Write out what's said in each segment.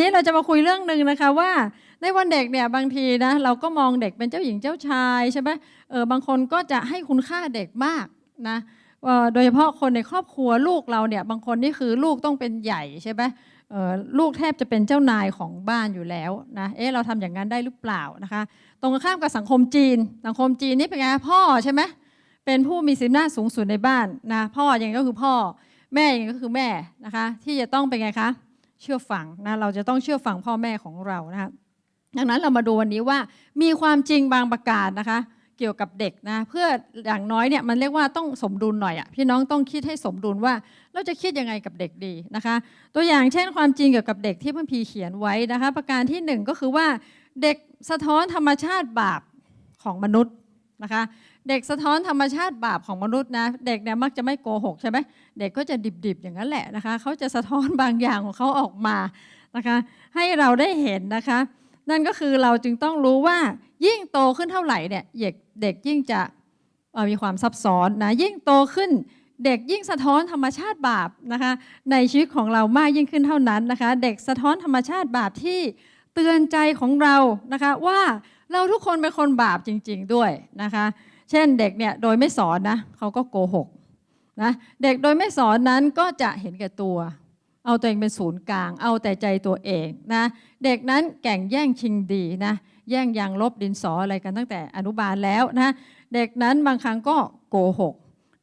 นี้เราจะมาคุยเรื่องหนึ่งนะคะว่าในวันเด็กเนี่ยบางทีนะเราก็มองเด็กเป็นเจ้าหญิงเจ้าชายใช่ไหมเออบางคนก็จะให้คุณค่าเด็กมากนะโดยเฉพาะคนในครอบครัวลูกเราเนี่ยบางคนนี่คือลูกต้องเป็นใหญ่ใช่ไหมเออลูกแทบจะเป็นเจ้านายของบ้านอยู่แล้วนะเอ๊ะเราทำอย่างนั้นได้หรือเปล่านะคะ ตรงข้ามกับสังคมจีน สังคมจีนนี่เป็นไงพ่อใช่ไหมเป็นผู้มีสิทธิอำนาสูงสุดในบ้านนะพ่อยังไงก็คือพ่อแม่ยังไงก็คือแม่นะคะ ที่จะต้องเป็นไงคะ เชื่อฟังนะเราจะต้องเชื่อฟังพ่อแม่ของเรานะคะดังนั้นเรามาดูวันนี้ว่ามีความจริงบางประการนะคะ เกี่ยวกับเด็กนะเพื่ออย่างน้อยเนี่ยมันเรียกว่าต้องสมดุลหน่อยอะพี่น้องต้องคิดให้สมดุลว่าเราจะคิดยังไงกับเด็กดีนะคะ ตัวอย่างเช่นความจริงเกี่ยวกับเด็กที่พระพีเขียนไว้นะคะ ประการที่หนึ่งก็คือว่าเด็กสะท้อนธรรมชาติบาปของมนุษย์นะคะ เด็กสะท้อนธรรมชาติบาปของมนุษย์นะ เด็กเนี่ยมักจะไม่โกหกใช่ไหมเด็กก็จะดิบๆอย่างนั้นแหละนะคะเขาจะสะท้อนบางอย่างของเขาออกมานะคะให้เราได้เห็นนะคะ นั่นก็คือเราจึงต้องรู้ว่ายิ่งโตขึ้นเท่าไหร่เนี่ยเด็กเด็กยิ่งจะมีความซับซ้อนนะยิ่งโตขึ้นเด็กยิ่งสะท้อนธรรมชาติบาปนะคะในชีวิตของเรามากยิ่งขึ้นเท่านั้นนะคะ เด็กสะท้อนธรรมชาติบาปที่เตือนใจของเรานะคะว่าเราทุกคนเป็นคนบาปจริง ๆด้วยนะคะ เช่นเด็กเนี่ยโดยไม่สอนนะเขาก็โกหกนะเด็กโดยไม่สอนนั้นก็จะเห็นแก่ตัว เอาตัวเองเป็นศูนย์กลาง เอาแต่ใจตัวเองนะเด็กนั้นแก่งแย่งชิงดีนะแย่งยางลบดินสออะไรกันตั้งแต่อนุบาลแล้วนะเด็กนั้นบางครั้งก็โกหก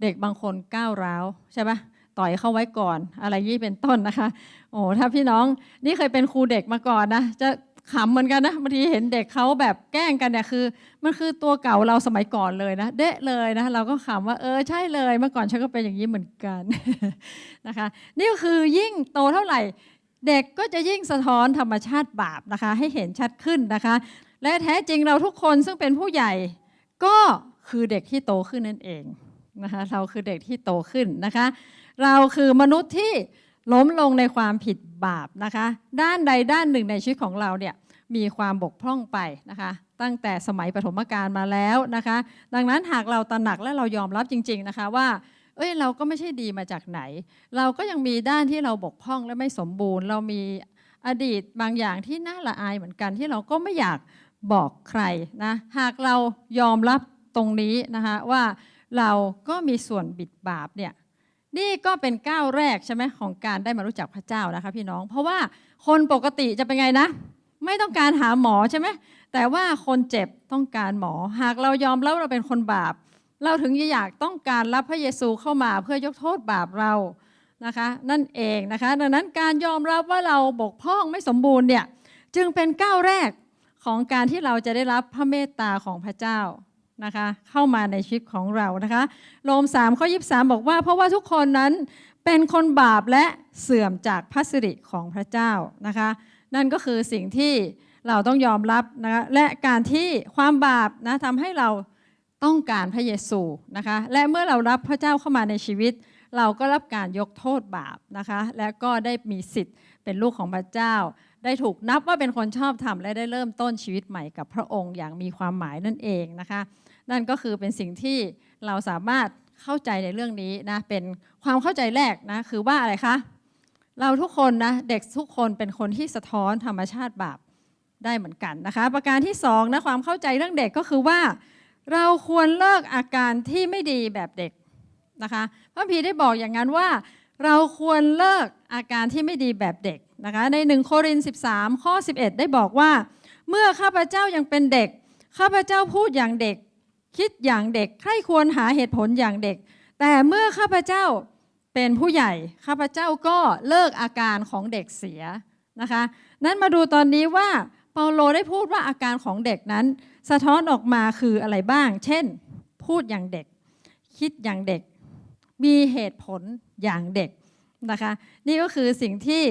เด็กบางคนก้าวร้าวใช่ปะต่อยเข้าไว้ก่อน อะไรยี่เป็นต้นนะคะ โอ้ถ้าพี่น้องนี่เคยเป็นครูเด็กมาก่อนนะจะ ขำเหมือนกันนะบางทีเห็นเด็กเขาแบบแกล้งกันเนี่ยคือ มันคือตัวเก่าเราสมัยก่อนเลยนะ เดะเลยนะ เราก็ขำว่าเออใช่เลย เมื่อก่อนฉันก็เป็นอย่างนี้เหมือนกันนะคะ นี่ก็คือยิ่งโตเท่าไหร่ เด็กก็จะยิ่งสะท้อนธรรมชาติบาปนะคะ ให้เห็นชัดขึ้นนะคะ และแท้จริงเราทุกคนซึ่งเป็นผู้ใหญ่ก็คือเด็กที่โตขึ้นนั่นเองนะคะเราคือเด็กที่โตขึ้นนะคะ เราคือมนุษย์ที่ล้มลงในความผิดบาปนะคะ ด้านใดด้านหนึ่งในชีวิตของเราเนี่ย มีความบกพร่องไปนะคะ ตั้งแต่สมัยปฐมกาลมาแล้วนะคะ ดังนั้นหากเราตระหนักและเรายอมรับจริง ๆนะคะว่าเอ้ยเราก็ไม่ใช่ดีมาจากไหน เราก็ยังมีด้านที่เราบกพร่องและไม่สมบูรณ์ เรามีอดีตบางอย่างที่น่าละอายเหมือนกันที่เราก็ไม่อยากบอกใครนะหากเรายอมรับตรงนี้นะคะว่าเราก็มีส่วนบิดบาปเนี่ยนี่ก็เป็นก้าวแรกใช่ไหมของการได้มารู้จักพระเจ้านะคะพี่น้อง เพราะว่าคนปกติจะเป็นไงนะ ไม่ต้องการหาหมอใช่ไหมแต่ว่าคนเจ็บต้องการหมอ หากเรายอมรับว่าเราเป็นคนบาป เราถึงจะอยากต้องการรับพระเยซูเข้ามาเพื่อยกโทษบาปเรานะคะนั่นเองนะคะดังนั้นการยอมรับว่าเราบกพร่องไม่สมบูรณ์เนี่ยจึงเป็นก้าวแรกของการที่เราจะได้รับพระเมตตาของพระเจ้านะคะเข้ามาในชีวิตของเรานะคะโรม3ข้อ23 บอกว่า เพราะว่าทุกคนนั้นเป็นคนบาปและเสื่อมจากพระสิริของพระเจ้านะคะ นั่นก็คือสิ่งที่เราต้องยอมรับนะคะและการที่ความบาปนะทำให้เราต้องการพระเยซูนะคะและเมื่อเรารับพระเจ้าเข้ามาในชีวิต เราก็รับการยกโทษบาปนะคะและก็ได้มีสิทธิ์เป็นลูกของพระเจ้า ได้ถูกนับว่าเป็นคนชอบธรรมและได้เริ่มต้นชีวิตใหม่กับพระองค์อย่างมีความหมายนั่นเองนะคะนั่นก็คือเป็นสิ่งที่เราสามารถเข้าใจในเรื่องนี้นะเป็นความเข้าใจแรกนะคือว่าอะไรคะ เราทุกคนนะเด็กทุกคนเป็นคนที่สะท้อนธรรมชาติบาปได้เหมือนกันนะคะ ประการที่สองนะความเข้าใจเรื่องเด็กก็คือว่า เราควรเลิกอาการที่ไม่ดีแบบเด็กนะคะพระพีได้บอกอย่างนั้นว่า เราควรเลิกอาการที่ไม่ดีแบบเด็กนะคะในหนึ่งโครินธ์13 ข้อ 11 ได้บอกว่า เมื่อข้าพเจ้ายังเป็นเด็ก ข้าพเจ้าพูดอย่างเด็ก คิดอย่างเด็กใคร่ควรหาเหตุผลอย่างเด็ก แต่เมื่อข้าพเจ้า เป็นผู้ใหญ่ข้าพเจ้าก็เลิกอาการของเด็กเสียนะคะนั้นมาดูตอนนี้ว่าเปาโลได้พูดว่าอาการของเด็กนั้น สะท้อนออกมาคืออะไรบ้าง เช่น พูดอย่างเด็ก คิดอย่างเด็ก มีเหตุผลอย่างเด็กนะคะนี่ก็คือสิ่งที่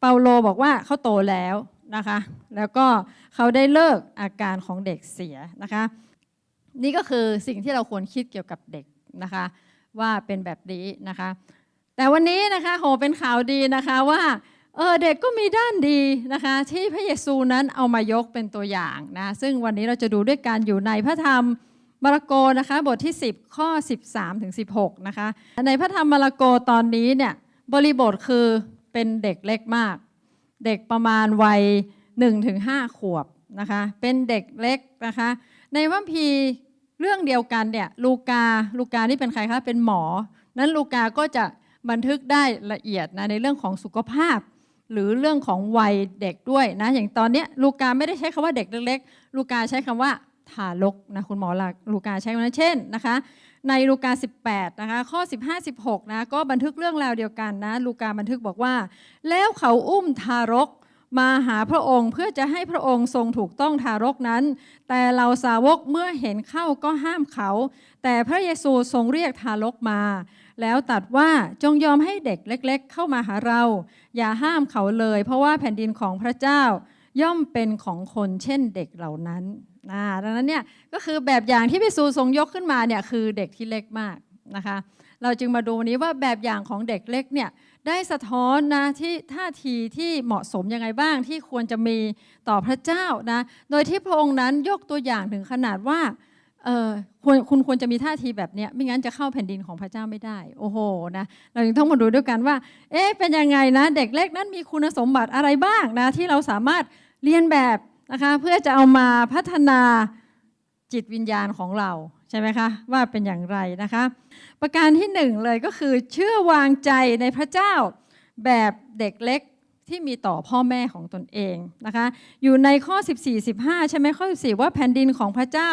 เปาโลบอกว่าเขาโตแล้วนะคะแล้วก็เขาได้เลิกอาการของเด็กเสียนะคะนี่ก็คือสิ่งที่เราควรคิดเกี่ยวกับเด็กนะคะว่าเป็นแบบนี้นะคะ แต่วันนี้นะคะโหเป็นข่าวดีนะคะว่าเออเด็กก็มีด้านดีนะคะที่พระเยซูนั้นเอามายกเป็นตัวอย่างนะซึ่งวันนี้เราจะดูด้วยกันอยู่ในพระธรรมมาระโกนะคะบทที่ 10 ข้อ 13ถึง16นะคะในพระธรรมมาระโกตอนนี้เนี่ยบริบทคือเป็นเด็กเล็กมาก เด็กประมาณวัย1-5ขวบนะคะเป็นเด็กเล็กนะคะในพระคัมภีเรื่องเดียวกันเนี่ยลูกาลูกานี่เป็นใครคะเป็นหมอ นั้นลูกาก็จะ บันทึกได้ละเอียดนะในเรื่องของสุขภาพ หรือเรื่องของวัยเด็กด้วยนะอย่างตอนนี้ลูกาไม่ได้ใช้คำว่าเด็กเล็กๆลูกาใช้คำว่าทารกนะคุณหมอหลักลูกาใช้คำนั้นเช่นนะคะในลูกา 18 นะคะ ข้อ 15 16 นะ ก็บันทึกเรื่องราวเดียวกันนะ ลูกาบันทึกบอกว่า แล้วเขาอุ้มทารกมาหาพระองค์เพื่อจะให้พระองค์ทรงถูกต้องทารกนั้น แต่เราสาวกเมื่อเห็นเข้าก็ห้ามเขา แต่พระเยซูทรงเรียกทารกมา แล้วตัดว่าจงยอมให้เด็กเล็ก ๆ เข้ามาหาเรา อย่าห้ามเขาเลย เพราะว่าแผ่นดินของพระเจ้าย่อมเป็นของคนเช่นเด็กเหล่านั้นอ่าดังนั้นเนี่ยก็คือแบบอย่างที่พระเยซูทรงยกขึ้นมาเนี่ยคือเด็กที่เล็กมากนะคะ เราจึงมาดูวันนี้ว่าแบบอย่างของเด็กเล็กเนี่ยได้สะท้อนนะที่ท่าทีที่เหมาะสมยังไงบ้างที่ควรจะมีต่อพระเจ้านะ โดยที่พระองค์นั้นยกตัวอย่างถึงขนาดว่า เออควรคุณควรจะมีท่าทีแบบเนี้ยไม่งั้นจะเข้าแผ่นดินของพระเจ้าไม่ได้ โอ้โหนะเราจึงต้องมาดูด้วยกันว่า เอ๊ะเป็นยังไงนะเด็กเล็กนั้นมีคุณสมบัติอะไรบ้างนะที่เราสามารถเรียนแบบนะคะเพื่อจะเอามาพัฒนาจิตวิญญาณของเราใช่ไหมคะว่าเป็นอย่างไรนะคะ ประการที่หนึ่งเลยก็คือเชื่อวางใจในพระเจ้าแบบเด็กเล็กที่มีต่อพ่อแม่ของตนเองนะคะ อยู่ในข้อ 14 15 ใช่ไหมข้อ 14 ว่าแผ่นดินของพระเจ้า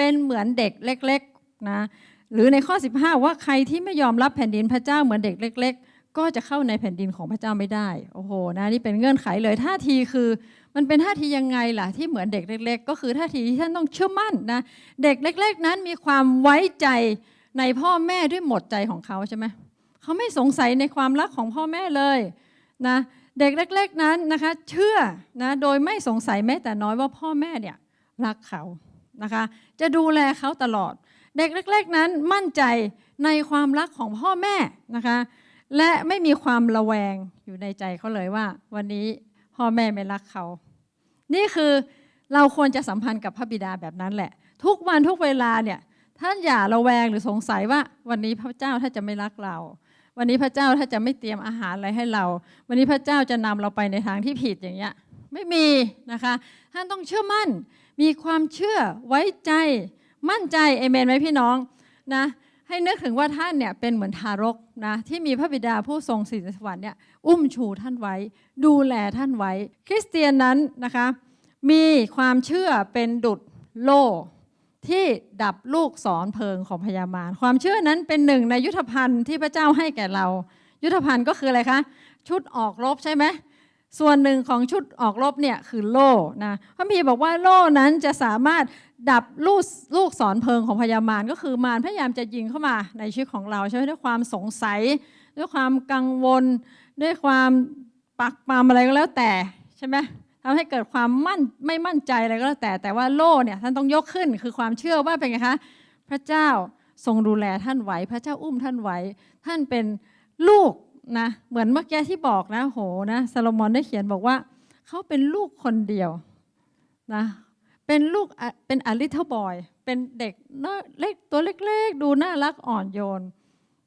เป็นเหมือนเด็กเล็กๆนะหรือในข้อ 15 ว่าใครที่ไม่ยอมรับแผ่นดินพระเจ้าเหมือนเด็กเล็ก ๆ ก็จะเข้าในแผ่นดินของพระเจ้าไม่ได้โอ้โหนะนี่เป็นเงื่อนไขเลยท่าทีคือ มันเป็นท่าทียังไงล่ะที่เหมือนเด็กเล็ก ๆ ก็คือท่าทีที่ท่านต้องเชื่อมั่นนะเด็กเล็ก ๆ นั้นมีความไว้ใจในพ่อแม่ด้วยหมดใจของเขาใช่ไหมเขาไม่สงสัยในความรักของพ่อแม่เลยนะเด็กเล็ก ๆ นั้นนะคะเชื่อนะโดยไม่สงสัยแม้แต่น้อยว่าพ่อแม่เนี่ยรักเขา นะคะ จะดูแลเขาตลอด เด็กเล็ก ๆนั้นมั่นใจในความรักของพ่อแม่นะคะ และไม่มีความระแวงอยู่ในใจเขาเลยว่า วันนี้พ่อแม่ไม่รักเขา นี่คือเราควรจะสัมพันธ์กับพระบิดาแบบนั้นแหละ ทุกวันทุกเวลาเนี่ยท่านอย่าระแวงหรือสงสัยว่า วันนี้พระเจ้าถ้าจะไม่รักเรา วันนี้พระเจ้าถ้าจะไม่เตรียมอาหารอะไรให้เรา วันนี้พระเจ้าจะนำเราไปในทางที่ผิดอย่างเงี้ยไม่มีนะคะ ท่านต้องเชื่อมั่น มีความเชื่อไว้ใจมั่นใจเอเมนไหมพี่น้องนะให้นึกถึงว่าท่านเนี่ยเป็นเหมือนทารกนะที่มีพระบิดาผู้ทรงสิทธิสวรรค์เนี่ยอุ้มชูท่านไว้ ดูแลท่านไว้ คริสเตียนนั้นนะคะมีความเชื่อเป็นดุดโล่ที่ดับลูกศรเพลิงของพญามาร ความเชื่อนั้นเป็นหนึ่งในยุทธภัณฑ์ที่พระเจ้าให้แก่เรา ยุทธภัณฑ์ก็คืออะไรคะ ชุดออกรบใช่ไหม ส่วนหนึ่งของชุดออกรบเนี่ยคือโล่นะพระพีบอกว่าโล่นั้นจะสามารถดับลูกลูกศรเพลิงของพญามารก็คือมารพยายามจะยิงเข้ามาในชีวิตของเราใช่ไหมด้วยความสงสัย ด้วยความกังวล ด้วยความปักปามอะไรก็แล้วแต่ใช่ไหมทำให้เกิดความมั่นไม่มั่นใจอะไรก็แล้วแต่แต่ว่าโล่เนี่ยท่านต้องยกขึ้นคือความเชื่อว่าเป็นไงคะพระเจ้าทรงดูแลท่านไว้ พระเจ้าอุ้มท่านไว้ ท่านเป็นลูก นะเหมือนเมื่อกี้ที่บอกนะโหนะซาโลมอนได้เขียนบอกว่า เขาเป็นลูกคนเดียวนะเป็นลูกเป็นอลิทบอย เป็นเด็กน้อยเล็กตัวเล็กๆ ดูน่ารักอ่อนโยน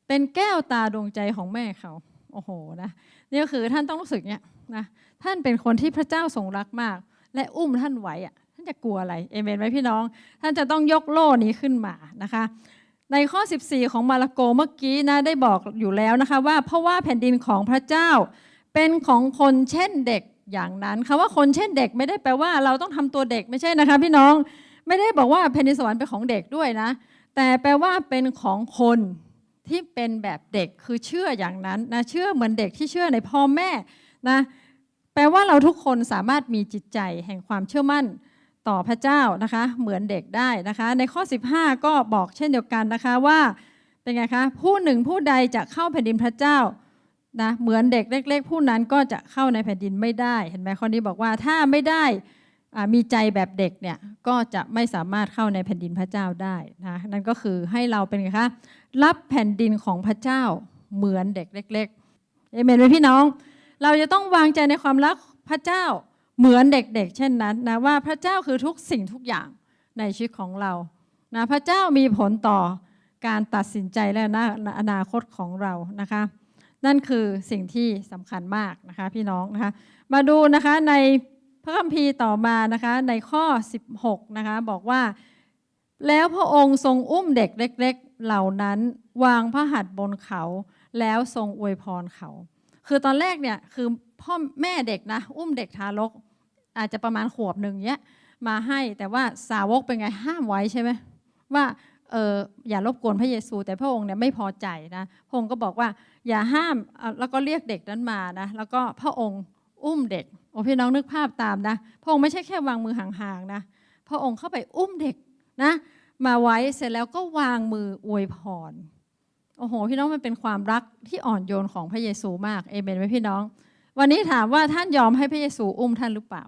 เป็นแก้วตาดวงใจของแม่เขา โอ้โหนะนี่ก็คือท่านต้องรู้สึกเนี่ยนะท่านเป็นคนที่พระเจ้าทรงรักมาก และอุ้มท่านไว้อะท่านจะกลัวอะไรเอเมนไหมพี่น้อง ท่านจะต้องยกโล่นี้ขึ้นมานะคะ ในข้อ 14 ของมาระโกเมื่อกี้นะได้บอกอยู่แล้วนะคะว่าเพราะว่าแผ่นดินของพระเจ้า เป็นของคนเช่นเด็กอย่างนั้นคำว่าคนเช่นเด็กไม่ได้แปลว่าเราต้องทำตัวเด็กไม่ใช่นะคะพี่น้องไม่ได้บอกว่าแผ่นดินสวรรค์เป็นของเด็กด้วยนะ แต่แปลว่าเป็นของคนที่เป็นแบบเด็กคือเชื่ออย่างนั้นนะเชื่อเหมือนเด็กที่เชื่อในพ่อแม่นะแปลว่าเราทุกคนสามารถมีจิตใจแห่งความเชื่อมั่น ต่อพระเจ้านะคะ เหมือนเด็กได้นะคะ ในข้อ 15 ก็บอกเช่นเดียวกันนะคะว่าเป็นไงคะผู้หนึ่งผู้ใดจะเข้าแผ่นดินพระเจ้านะเหมือนเด็กเล็ก ๆ ผู้นั้นก็จะเข้าในแผ่นดินไม่ได้เห็นไหมข้อนี้บอกว่าถ้าไม่ได้อ่ามีใจแบบเด็กเนี่ยก็จะไม่สามารถเข้าในแผ่นดินพระเจ้าได้นะนั่นก็คือให้เราเป็นไงคะรับแผ่นดินของพระเจ้าเหมือนเด็กเล็กๆเอเมนไหมพี่น้อง เราจะต้องวางใจในความรักพระเจ้า เหมือนเด็กๆ เช่นนั้นนะว่าพระเจ้าคือทุกสิ่งทุกอย่างในชีวิตของเรานะพระเจ้ามีผลต่อการตัดสินใจและอนาคตของเรานะคะ นั่นคือสิ่งที่สำคัญมากนะคะพี่น้องนะคะ มาดูนะคะในพระคัมภีร์ต่อมานะคะในข้อ 16นะคะบอกว่า แล้วพระองค์ทรงอุ้มเด็กเล็ก ๆ เหล่านั้น วางพระหัตถ์บนเขา แล้วทรงอวยพรเขา คือตอนแรกเนี่ยคือพ่อแม่เด็กนะ อุ้มเด็กทารก อาจจะประมาณขวบหนึ่งเนี้ยมาให้แต่ว่าสาวกเป็นไงห้ามไว้ใช่ไหมว่าเอออย่ารบกวนพระเยซู แต่พระองค์เนี่ยไม่พอใจนะพระองค์ก็บอกว่าอย่าห้ามแล้วก็เรียกเด็กนั้นมานะแล้วก็พระองค์อุ้มเด็กโอ้พี่น้องนึกภาพตามนะ พระองค์ไม่ใช่แค่วางมือห่างๆนะพระองค์เข้าไปอุ้มเด็กนะมาไว้เสร็จแล้วก็วางมืออวยพร โอ้โห พี่น้องมันเป็นความรักที่อ่อนโยนของพระเยซูมากเอเมนไหมพี่น้อง วันนี้ถามว่าท่านยอมให้พระเยซูอุ้มท่านหรือเปล่า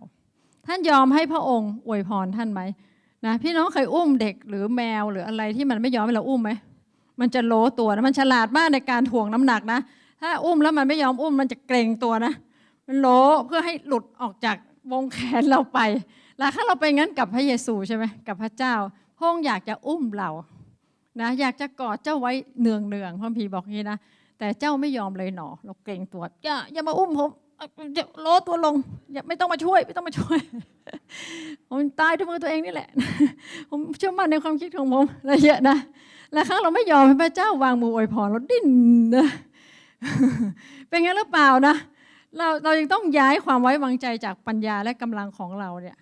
ท่านยอมให้พระองค์อวยพรท่านไหมนะพี่น้องเคยอุ้มเด็กหรือแมวหรืออะไรที่มันไม่ยอมให้เราอุ้มไหมมันจะโลตัวนะมันฉลาดมากในการถ่วงน้ำหนักนะ ถ้าอุ้มแล้วมันไม่ยอมอุ้มมันจะเกรงตัวนะ มันโลเพื่อให้หลุดออกจากวงแขนเราไปแล้วถ้าเราไปงั้นกับพระเยซูใช่ไหมกับพระเจ้าพระองค์อยากจะอุ้มเรา นะอยากจะกอดเจ้าไว้เนืองเนืองพระพีบอกงี้นะแต่เจ้าไม่ยอมเลยหนอ เราเกรงตัวอย่าอย่ามาอุ้มผมอย่าโลตัวลงอย่าไม่ต้องมาช่วย ไม่ต้องมาช่วย ผมตายด้วยมือตัวเองนี่แหละ ผมเชื่อมั่นในความคิดของผมอะไรเยอะนะและครั้งเราไม่ยอมให้พระเจ้าวางมืออวยพรเราดิ้นนะเป็นงั้นหรือเปล่านะเราเรายังต้องย้ายความไว้วางใจจากปัญญาและกำลังของเราเนี่ย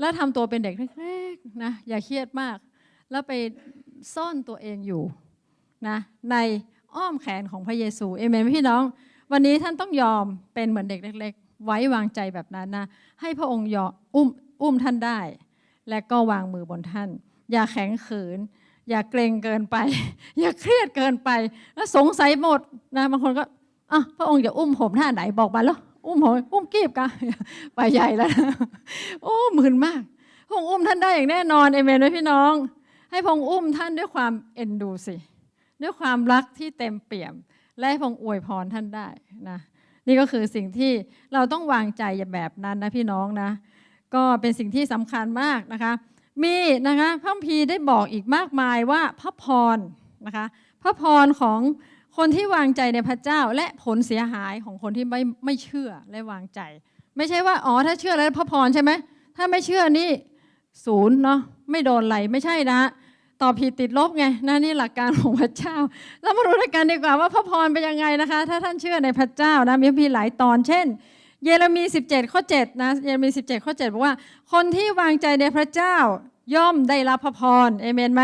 แล้วทำตัวเป็นเด็กเล็กๆนะอย่าเครียดมาก แล้วไป ซ่อนตัวเองอยู่นะในอ้อมแขนของพระเยซูเอเมนพี่น้อง วันนี้ท่านต้องยอมเป็นเหมือนเด็กเล็ก ๆ ไว้วางใจแบบนั้นนะให้พระองค์ยอมอุ้มอุ้มท่านได้ และก็วางมือบนท่าน อย่าแข็งขืน อย่าเกรงเกินไป อย่าเครียดเกินไป แล้วสงสัยหมดนะบางคนก็อะพระองค์อย่าอุ้มผมท่าไหนบอกมาแล้วอุ้มผมอุ้มกีบกันไปใหญ่แล้วโอ้หมื่นมากพระองค์อุ้มท่านได้อย่างแน่นอนเอเมนไหมพี่น้อง ให้พงอุ้มท่านด้วยความเอ็นดูสิ ด้วยความรักที่เต็มเปี่ยม และให้พงอวยพรท่านได้นะนี่ก็คือสิ่งที่เราต้องวางใจแบบนั้นนะพี่น้องนะ ก็เป็นสิ่งที่สำคัญมากนะคะ มีนะคะพระคัมภีได้บอกอีกมากมายว่าพระพรนะคะพระพรของคนที่วางใจในพระเจ้าและผลเสียหายของคนที่ไม่ไม่เชื่อและวางใจ ไม่ใช่ว่าอ๋อถ้าเชื่อแล้วพระพรใช่ไหมถ้าไม่เชื่อนี่ศูนย์เนาะไม่โดนอะไรไม่ใช่นะ ตอบผิดติดลบไงนะนี่หลักการของพระเจ้าเรามาดูด้วยกันดีกว่าว่าพระพรเป็นยังไงนะคะ ถ้าท่านเชื่อในพระเจ้านะมีพีหลายตอนเช่น เยเรมี 17 ข้อ7นะเยเรมี 17 ข้อ7บอกว่าคนที่วางใจในพระเจ้าย่อมได้รับพระพรเอเมนไหม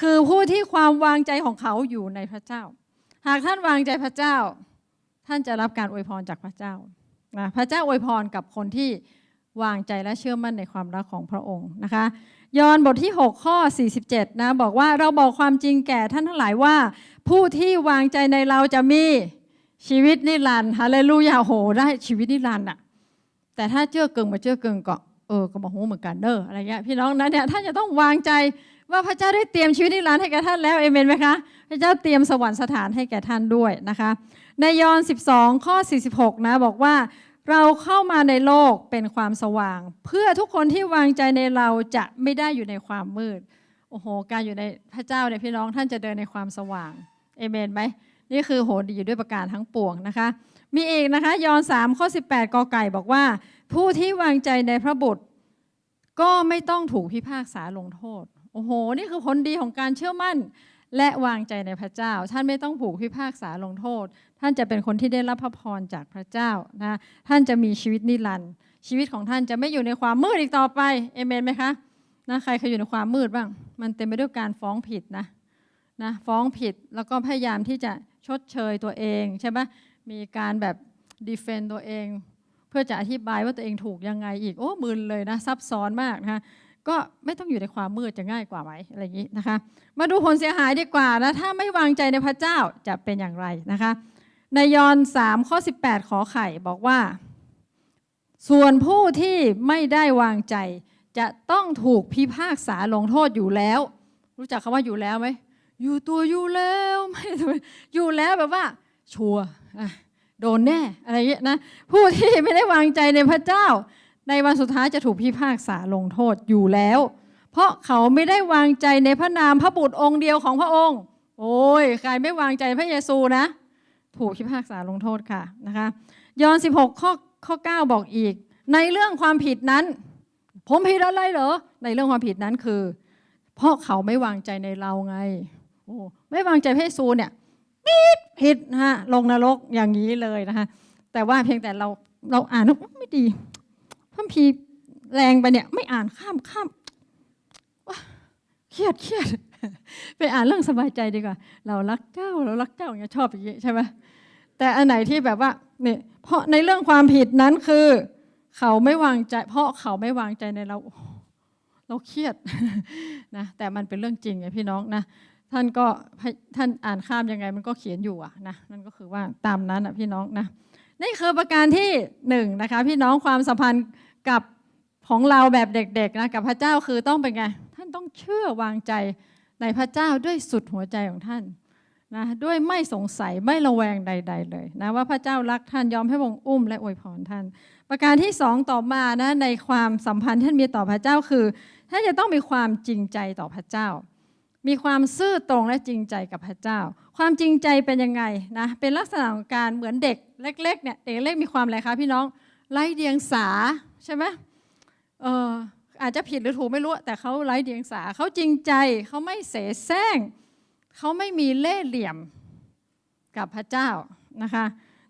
คือผู้ที่ความวางใจของเขาอยู่ในพระเจ้า หากท่านวางใจพระเจ้า ท่านจะรับการอวยพรจากพระเจ้านะพระเจ้าอวยพรกับคนที่วางใจและเชื่อมั่นในความรักของพระองค์นะคะ ยอห์นบทที่ 6 ข้อ 47 นะ บอกว่าเราบอกความจริงแก่ท่านทั้งหลายว่า ผู้ที่วางใจในเราจะมีชีวิตนิรันดร์ฮาเลลูยาโหได้ชีวิตนิรันดร์อะแต่ถ้าเชื่อเกิงมาเชื่อเกิงก็เออก็บอกโหเหมือนกันเด้ออะไรเงี้ยพี่น้องนั้นเนี่ยท่านจะต้องวางใจว่าพระเจ้าได้เตรียมชีวิตนิรันดร์ให้แก่ท่านแล้วเอเมนไหมคะพระเจ้าเตรียมสวรรค์สถานให้แก่ท่านด้วยนะคะ ในยอห์น12 ข้อ 46 นะบอกว่า เราเข้ามาในโลกเป็นความสว่าง เพื่อทุกคนที่วางใจในเราจะไม่ได้อยู่ในความมืด โอ้โห การอยู่ในพระเจ้าเนี่ยพี่น้องท่านจะเดินในความสว่างเอเมนไหมนี่คือโหดีอยู่ด้วยประการทั้งปวงนะคะ มีอีกนะคะ ยอห์น3ข้อ 18กอไก่บอกว่า ผู้ที่วางใจในพระบุตร ก็ไม่ต้องถูกพิพากษาลงโทษ โอ้โห นี่คือผลดีของการเชื่อมั่น และวางใจในพระเจ้า ท่านไม่ต้องผูกพิพากษาลงโทษ ท่านจะเป็นคนที่ได้รับพระพรจากพระเจ้านะท่านจะมีชีวิตนิรันดร์ชีวิตของท่านจะไม่อยู่ในความมืดอีกต่อไปเอเมนไหมคะนะใครเคยอยู่ในความมืดบ้าง มันเต็มไปด้วยการฟ้องผิดนะนะฟ้องผิดแล้วก็พยายามที่จะชดเชยตัวเองใช่ไหมมีการแบบดีเฟนตัวเอง เพื่อจะอธิบายว่าตัวเองถูกยังไงอีก โอ้มึนเลยนะซับซ้อนมากนะ ก็ไม่ต้องอยู่ในความมืดจะง่ายกว่าไหมอะไรอย่างนี้นะคะ มาดูผลเสียหายดีกว่านะถ้าไม่วางใจในพระเจ้าจะเป็นอย่างไรนะคะในยอห์น3ข้อ18 ขอไข่บอกว่า ส่วนผู้ที่ไม่ได้วางใจ จะต้องถูกพิพากษาลงโทษอยู่แล้ว รู้จักคำว่าอยู่แล้วไหมอยู่ตัวอยู่แล้วไม่อยู่แล้วแบบว่า ชัวโดนแน่อะไรอย่างเงี้ยนะผู้ที่ไม่ได้วางใจในพระเจ้า ในวันสุดท้ายจะถูกพิพากษาลงโทษอยู่แล้ว เพราะเขาไม่ได้วางใจในพระนามพระบุตรองค์เดียวของพระองค์ โอ้ยใครไม่วางใจพระเยซูนะ ถูกพิพากษาลงโทษค่ะนะคะยอห์น16 ข้อข้อ 9 บอกอีก ในเรื่องความผิดนั้น ผมผิดอะไรเหรอในเรื่องความผิดนั้นคือ เพราะเขาไม่วางใจในเราไงโอ้ไม่วางใจพระเยซูเนี่ยปิดผิดนะฮะลงนรกอย่างนี้เลยนะคะแต่ว่าเพียงแต่เราเราอ่านแล้วไม่ดี พระพีแรงไปเนี่ยไม่อ่านข้ามข้ามว้าเครียดเครียดไปอ่านเรื่องสบายใจดีกว่า เรารักเจ้าเรารักเจ้าอย่างเงี้ยชอบอย่างนี้ใช่ไหมแต่อันไหนที่แบบว่าเนี่ยเพราะในเรื่องความผิดนั้นคือ เขาไม่วางใจ เพราะเขาไม่วางใจในเราเราเครียดนะแต่มันเป็นเรื่องจริงไงพี่น้องนะท่านก็ท่านอ่านข้ามยังไงมันก็เขียนอยู่อะนะนั่นก็คือว่าตามนั้นอะพี่น้องนะนี่คือประการที่หนึ่งนะคะ พี่น้องความสัมพันธ์ กับของเราแบบเด็กๆนะกับพระเจ้าคือต้องเป็นไงท่านต้องเชื่อวางใจในพระเจ้าด้วยสุดหัวใจของท่านนะด้วยไม่สงสัยไม่ระแวงใด ๆ เลยนะว่าพระเจ้ารักท่านยอมให้พระองอุ้มและอวยพรท่าน ประการที่สองต่อมานะในความสัมพันธ์ที่ท่านมีต่อพระเจ้าคือท่านจะต้องมีความจริงใจต่อพระเจ้า มีความซื่อตรงและจริงใจกับพระเจ้า ความจริงใจเป็นยังไงนะเป็นลักษณะของการเหมือนเด็กเล็กๆเนี่ยเด็กเล็กมีความอะไรคะพี่น้องไร้เดียงสา ใช่ไหมเอออาจจะผิดหรือถูกไม่รู้ แต่เขาไร้เดียงสาเขาจริงใจเขาไม่เสแสร้งเขาไม่มีเล่ห์เหลี่ยมกับพระเจ้านะคะ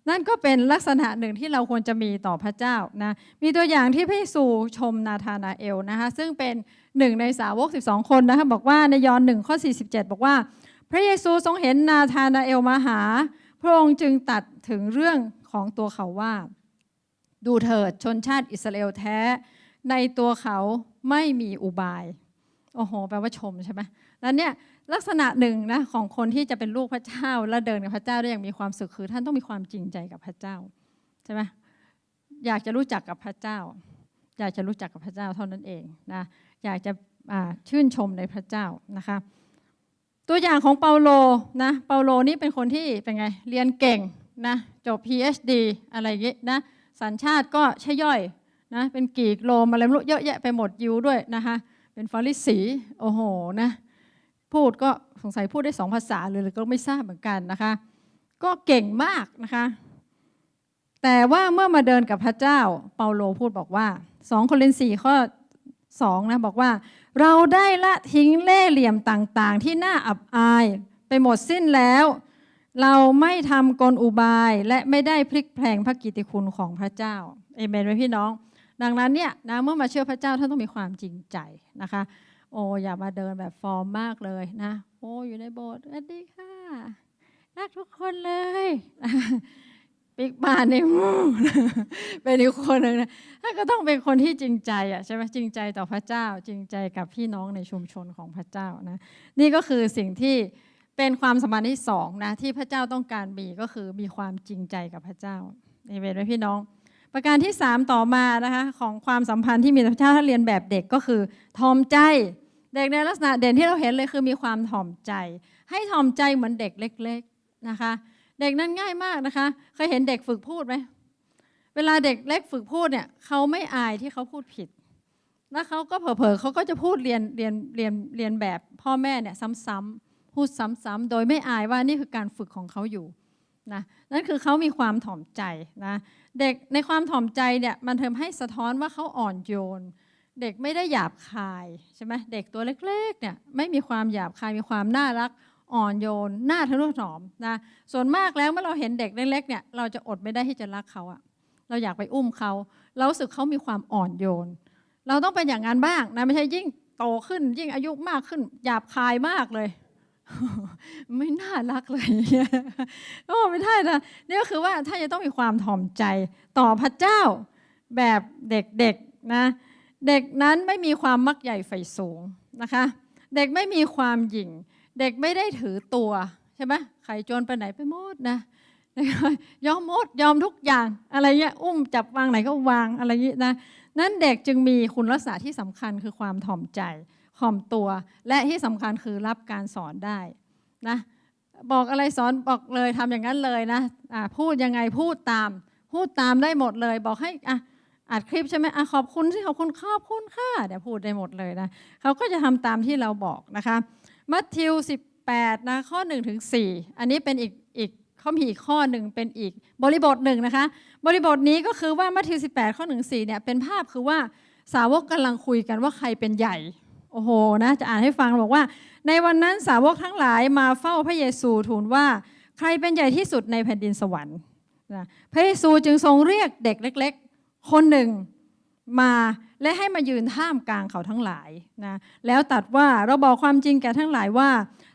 นั่นก็เป็นลักษณะหนึ่งที่เราควรจะมีต่อพระเจ้านะมีตัวอย่างที่พระเยซูชมนาธานาเอลนะคะซึ่งเป็นหนึ่งในสาวก 12 คนนะคะบอกว่าในยอห์นหนึ่งข้อ 47 บอกว่า พระเยซูทรงเห็นนาธานาเอลมาหา พระองค์จึงตัดถึงเรื่องของตัวเขาว่า ดูเถิดชนชาติอิสราเอลแท้ ในตัวเขาไม่มีอุบาย โอ้โห แปลว่าชมใช่ไหมแล้วเนี่ยลักษณะหนึ่งนะของคนที่จะเป็นลูกพระเจ้า และเดินกับพระเจ้าได้อย่างมีความสุขคือท่านต้องมีความจริงใจกับพระเจ้าใช่ไหมอยากจะรู้จักกับพระเจ้า อยากจะรู้จักกับพระเจ้าเท่านั้นเองนะอยากจะชื่นชมในพระเจ้านะคะตัวอย่างของเปาโลนะเปาโลนี่เป็นคนที่เป็นไงเรียนเก่งนะจบ PhD อะไรอย่างงี้นะ สัญชาติก็ใช่ย่อยนะเป็นกรีกโรมอะไรไม่รู้เยอะแยะไปหมดยิวด้วยนะคะเป็นฟาริสีโอ้โหนะพูดก็สงสัยพูดได้สองภาษาเลยก็ไม่ทราบเหมือนกันนะคะ ก็เก่งมากนะคะ แต่ว่าเมื่อมาเดินกับพระเจ้าเปาโลพูดบอกว่า2โครินธ์4ข้อ2นะบอกว่า เราได้ละทิ้งเล่เหลี่ยมต่างๆ ที่น่าอับอายไปหมดสิ้นแล้ว เราไม่ทำกลอุบายและไม่ได้พลิกแพลงพระกิติคุณของพระเจ้าเอเมนไหมพี่น้อง ดังนั้นเนี่ยนะเมื่อมาเชื่อพระเจ้าท่านต้องมีความจริงใจนะคะ โอ้อย่ามาเดินแบบฟอร์มมากเลยนะ โอ้อยู่ในโบสถ์สวัสดีค่ะรักทุกคนเลยปิกบานในหูเป็นอีกคนหนึ่งนะท่านก็ต้องเป็นคนที่จริงใจอะใช่ไหมจริงใจต่อพระเจ้า จริงใจกับพี่น้องในชุมชนของพระเจ้านะ นี่ก็คือสิ่งที่ เป็นความสัมพันธ์ที่สองนะที่พระเจ้าต้องการมีก็คือมีความจริงใจกับพระเจ้าเอเมนไหมพี่น้อง ประการที่ 3 ต่อมานะคะของความสัมพันธ์ที่มีต่อพระเจ้าถ้าเรียนแบบเด็กก็คือทอมใจ เด็กในลักษณะเด่นที่เราเห็นเลยคือมีความถ่อมใจ ให้ถ่อมใจเหมือนเด็กเล็ก ๆนะคะ เด็กนั้นง่ายมากนะคะเคยเห็นเด็กฝึกพูดไหมเวลาเด็กเล็กฝึกพูดเนี่ยเขาไม่อายที่เขาพูดผิดแล้วเขาก็เผลอๆเขาก็จะพูดเรียนเรียนเรียนเรียนแบบพ่อแม่เนี่ยซ้ำๆ พูดซ้ำๆโดยไม่อายว่านี่คือการฝึกของเขาอยู่นะนั่นคือเขามีความถ่อมใจนะเด็กในความถ่อมใจเนี่ยมันทำให้สะท้อนว่าเขาอ่อนโยน เด็กไม่ได้หยาบคายใช่ไหมเด็กตัวเล็กๆเนี่ยไม่มีความหยาบคายมีความน่ารักอ่อนโยนน่าทะนุถนอมนะส่วนมากแล้วเมื่อเราเห็นเด็กเล็กๆเนี่ยเราจะอดไม่ได้ที่จะรักเขาอะเราอยากไปอุ้มเขาเราสึกเขามีความอ่อนโยน เราต้องเป็นอย่างนั้นบ้างนะไม่ใช่ยิ่งโตขึ้นยิ่งอายุมากขึ้นหยาบคายมากเลย ไม่น่ารักเลยโอ้ไม่ได้นะนี่ก็คือว่าถ้านจะต้องมีความถ่อมใจต่อพระเจ้าแบบเด็กๆนะ เด็กนั้นไม่มีความมักใหญ่ไฟสูงนะคะ เด็กไม่มีความหยิ่ง เด็กไม่ได้ถือตัวใช่ไหมใครโจรไปไหนไปหมดนะยอมหมดยอมทุกอย่างอะไรเงี้ยอุ้มจับวางไหนก็วางอะไรเงี้ยนะนั้นเด็กจึงมีคุณลักษณะที่สำคัญคือความถ่อมใจ ถ่อมตัว และที่สำคัญคือรับการสอนได้นะบอกอะไรสอนบอกเลยทำอย่างนั้นเลยนะอ่าพูดยังไงพูดตาม พูดตามได้หมดเลย บอกให้อะอัดคลิปใช่ไหมอะขอบคุณที่ขอบคุณขอบคุณค่ะเดี๋ยวพูดได้หมดเลยนะเขาก็จะทำตามที่เราบอกนะคะมัทธิว 18นะข้อ1ถึง4อันนี้เป็นอีกอีกขเขามีอีกข้อหนึ่งเป็นอีก บริบทหนึ่งนะคะ บริบทนี้ก็คือว่ามัทธิว 18 ข้อ1 4เนี่ยเป็นภาพคือว่าสาวกกำลังคุยกันว่าใครเป็นใหญ่ โอ้โหนะจะอ่านให้ฟังบอกว่า ในวันนั้นสาวกทั้งหลายมาเฝ้าพระเยซูทูลว่า ใครเป็นใหญ่ที่สุดในแผ่นดินสวรรค์นะพระเยซูจึงทรงเรียกเด็กเล็ก ๆ คนหนึ่งมาและให้มายืนท่ามกลางเขาทั้งหลายนะแล้วตัดว่าเราบอกความจริงแก่ทั้งหลายว่า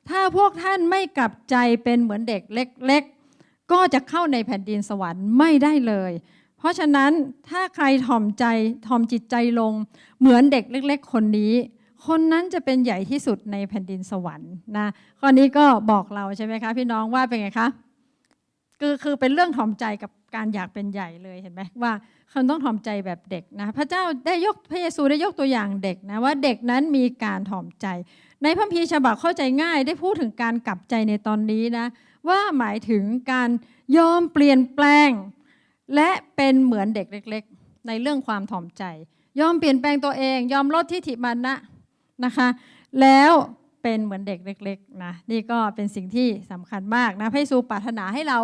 ถ้าพวกท่านไม่กลับใจเป็นเหมือนเด็กเล็ก ๆ ก็จะเข้าในแผ่นดินสวรรค์ไม่ได้เลย เพราะฉะนั้นถ้าใครถ่อมใจถ่อมจิตใจลงเหมือนเด็กเล็ก ๆ คนนี้ คนนั้นจะเป็นใหญ่ที่สุดในแผ่นดินสวรรค์นะข้อนี้ก็บอกเราใช่ไหมคะพี่น้องว่าเป็นไงคะคือคือเป็นเรื่องถ่อมใจกับการอยากเป็นใหญ่เลยเห็นไหมว่าคนต้องถ่อมใจแบบเด็กนะพระเจ้าได้ยกพระเยซูได้ยกตัวอย่างเด็กนะว่าเด็กนั้นมีการถ่อมใจ ในพระคัมภีฉบับเข้าใจง่าย ได้พูดถึงการกลับใจในตอนนี้นะว่าหมายถึงการยอมเปลี่ยนแปลง และเป็นเหมือนเด็กเล็ก ๆ ในเรื่องความถ่อมใจ ยอมเปลี่ยนแปลงตัวเอง ยอมลดทิฐิมานะ นะคะ แล้วเป็นเหมือนเด็กเล็กๆนะนี่ก็เป็นสิ่งที่สำคัญมากนะพระเยซูปรารถนาให้เรา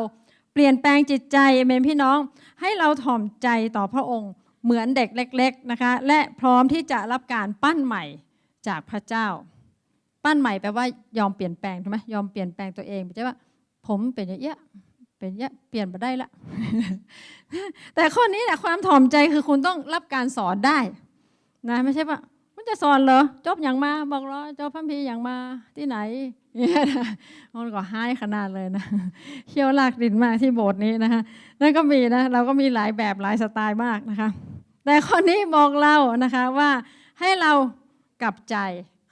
เปลี่ยนแปลงจิตใจเอเมนพี่น้อง ให้เราถ่อมใจต่อพระองค์เหมือนเด็กเล็ก ๆนะคะ และพร้อมที่จะรับการปั้นใหม่จากพระเจ้า ปั้นใหม่แปลว่ายอมเปลี่ยนแปลงถูกไหมยอมเปลี่ยนแปลงตัวเองไม่ใช่ว่า ผมเป็นอย่างเงี้ยเป็นอย่างเงี้ยเปลี่ยนมาได้ละ แต่ข้อนี้แหละความถ่อมใจคือคุณต้องรับการสอนได้นะไม่ใช่ว่า จะสอนเหรอจบอย่างมา บอกเหรอจบพัมพีอย่างมาที่ไหนเนี่ยนะมันก็ให้ขนาดเลยนะเขี้ยวลากดินมากที่โบสถ์นี้นะคะนั่นก็มีนะเราก็มีหลายแบบหลายสไตล์มากนะคะ แต่ข้อนี้บอกเรานะคะว่าให้เรากลับใจ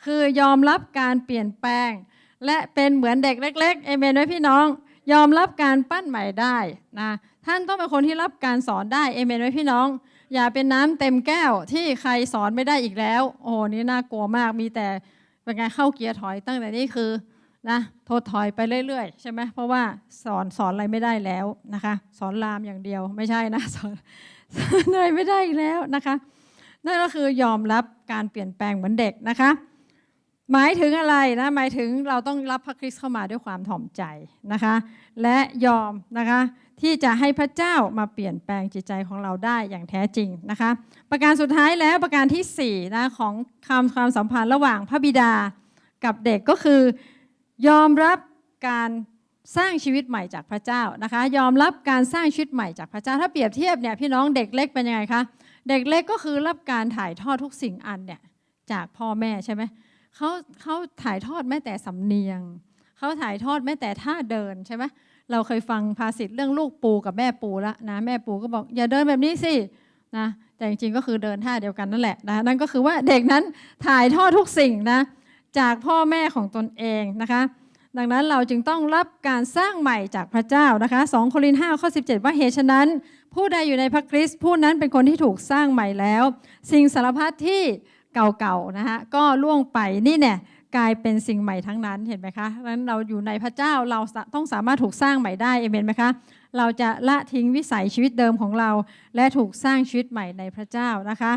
คือยอมรับการเปลี่ยนแปลง และเป็นเหมือนเด็กเล็กๆเอเมนไหมพี่น้อง ยอมรับการปั้นใหม่ได้นะท่านต้องเป็นคนที่รับการสอนได้เอเมนไหมพี่น้อง อย่าเป็นน้ำเต็มแก้วที่ใครสอนไม่ได้อีกแล้ว โอ้โหนี่น่ากลัวมากมีแต่เป็นไงเข้าเกียร์ถอยตั้งแต่นี้คือนะโทษถอยไปเรื่อยๆใช่ไหมเพราะว่าสอนสอนอะไรไม่ได้แล้วนะคะ สอนรามอย่างเดียวไม่ใช่นะสอนสอนอะไรไม่ได้อีกแล้วนะคะนั่นก็คือยอมรับการเปลี่ยนแปลงเหมือนเด็กนะคะ หมายถึงอะไรนะหมายถึงเราต้องรับพระคริสต์เข้ามาด้วยความถ่อมใจนะคะ และยอมนะคะ ที่จะให้พระเจ้ามาเปลี่ยนแปลงจิตใจของเราได้อย่างแท้จริงนะคะ ประการสุดท้ายแล้วประการที่4นะของความความสัมพันธ์ระหว่างพระบิดากับเด็กก็คือ ยอมรับการสร้างชีวิตใหม่จากพระเจ้านะคะ ยอมรับการสร้างชีวิตใหม่จากพระเจ้า ถ้าเปรียบเทียบเนี่ยพี่น้องเด็กเล็กเป็นยังไงคะเด็กเล็กก็คือรับการถ่ายทอดทุกสิ่งอันเนี่ยจากพ่อแม่ใช่ไหมเขาเขาถ่ายทอดแม้แต่สำเนียงเขาถ่ายทอดแม้แต่ท่าเดินใช่ไหมเเราเคยฟังภาษิตเรื่องลูกปูกับแม่ปูแล้วนะแม่ปูก็บอกอย่าเดินแบบนี้สินะแต่จริงๆก็คือเดินท่าเดียวกันนั่นแหละนะนั่นก็คือว่าเด็กนั้นถ่ายทอดทุกสิ่งนะจากพ่อแม่ของตนเองนะคะ ดังนั้นเราจึงต้องรับการสร้างใหม่จากพระเจ้านะคะ2โครินธ์5ข้อ17 ว่าเหตุฉะนั้น ผู้ใดอยู่ในพระคริสต์ผู้นั้นเป็นคนที่ถูกสร้างใหม่แล้ว สิ่งสารพัดที่เก่าๆนะคะก็ล่วงไปนี่เนี่ย กลายเป็นสิ่งใหม่ทั้งนั้นเห็นไหมคะดังนั้นเราอยู่ในพระเจ้าเราต้องสามารถถูกสร้างใหม่ได้เอเมนไหมคะ เราจะละทิ้งวิสัยชีวิตเดิมของเรา และถูกสร้างชีวิตใหม่ในพระเจ้านะคะ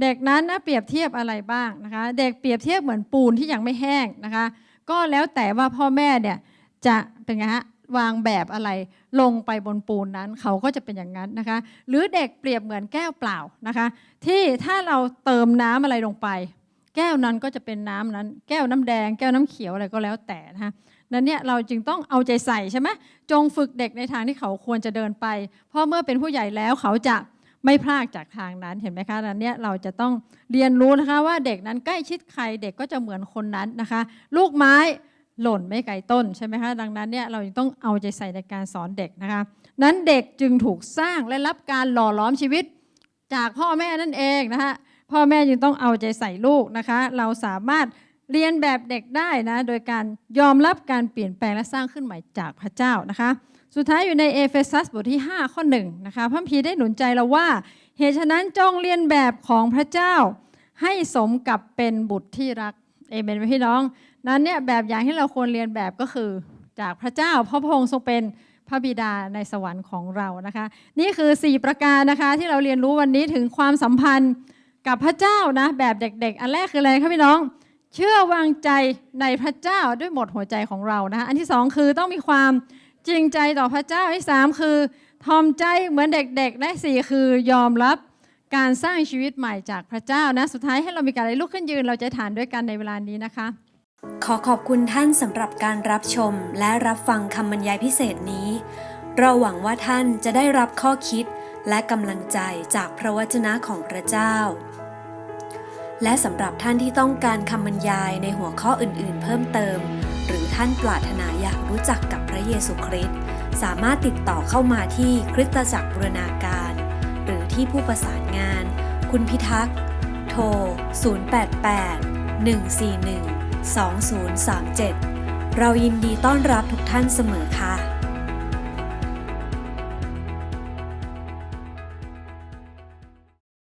เด็กนั้นนะเปรียบเทียบอะไรบ้างนะคะ เด็กเปรียบเทียบเหมือนปูนที่ยังไม่แห้งนะคะ ก็แล้วแต่ว่าพ่อแม่เนี่ยจะเป็นไงฮะวางแบบอะไรลงไปบนปูนนั้นเขาก็จะเป็นอย่างนั้นนะคะ หรือเด็กเปรียบเหมือนแก้วเปล่านะคะ ที่ถ้าเราเติมน้ำอะไรลงไป แก้วนั้นก็จะเป็นน้ำนั้น แก้วน้ำแดง แก้วน้ำเขียวอะไรก็แล้วแต่นะคะนั้นเนี่ยเราจึงต้องเอาใจใส่ใช่ไหมจงฝึกเด็กในทางที่เขาควรจะเดินไป เพราะเมื่อเป็นผู้ใหญ่แล้วเขาจะไม่พลากจากทางนั้นเห็นไหมคะนั้นเนี่ยเราจะต้องเรียนรู้นะคะว่าเด็กนั้นใกล้ชิดใครเด็กก็จะเหมือนคนนั้นนะคะ ลูกไม้หล่นไม่ไกลต้นใช่ไหมคะดังนั้นเนี่ยเราต้องเอาใจใส่ในการสอนเด็กนะคะ นั้นเด็กจึงถูกสร้างและรับการหล่อล้อมชีวิตจากพ่อแม่นั่นเองนะคะ พ่อแม่จึงต้องเอาใจใส่ลูกนะคะ เราสามารถเรียนแบบเด็กได้นะโดยการยอมรับการเปลี่ยนแปลงและสร้างขึ้นใหม่จากพระเจ้านะคะ สุดท้ายอยู่ในเอเฟซัสบทที่ 5 ข้อ1นะคะพระพีได้หนุนใจเราว่า เหตุฉะนั้นจงเรียนแบบของพระเจ้า ให้สมกับเป็นบุตรที่รักเอเมนไหมพี่น้อง นั้นเนี่ยแบบอย่างที่เราควรเรียนแบบก็คือจากพระเจ้าเพราะพระองค์ทรงเป็นพระบิดาในสวรรค์ของเรานะคะ นี่คือ 4 ประการนะคะที่เราเรียนรู้วันนี้ถึงความสัมพันธ์ กับพระเจ้านะแบบเด็ก ๆ อันแรกคืออะไรครับพี่น้อง เชื่อวางใจในพระเจ้าด้วยหมดหัวใจของเรานะคะอันที่สองคือต้องมีความจริงใจต่อพระเจ้าที่สามคือทอมใจเหมือนเด็กๆและสี่คือยอมรับการสร้างชีวิตใหม่จากพระเจ้านะสุดท้ายให้เรามีการลุกขึ้นยืน เราจะฐานด้วยกันในเวลานี้นะคะ ขอขอบคุณท่านสำหรับการรับชมและรับฟังคำบรรยายพิเศษนี้ เราหวังว่าท่านจะได้รับข้อคิดและกำลังใจจากพระวจนะของพระเจ้า และสำหรับท่านที่ต้องการคำบรรยายในหัวข้ออื่นๆ เพิ่มเติม หรือท่านปรารถนาอยากรู้จักกับพระเยซูคริสต์สามารถติดต่อเข้ามาที่คริสตจักรบูรณาการ หรือที่ผู้ประสานงาน คุณพิทักษ์ โทร 088 141 2037 เรายินดีต้อนรับทุกท่านเสมอค่ะ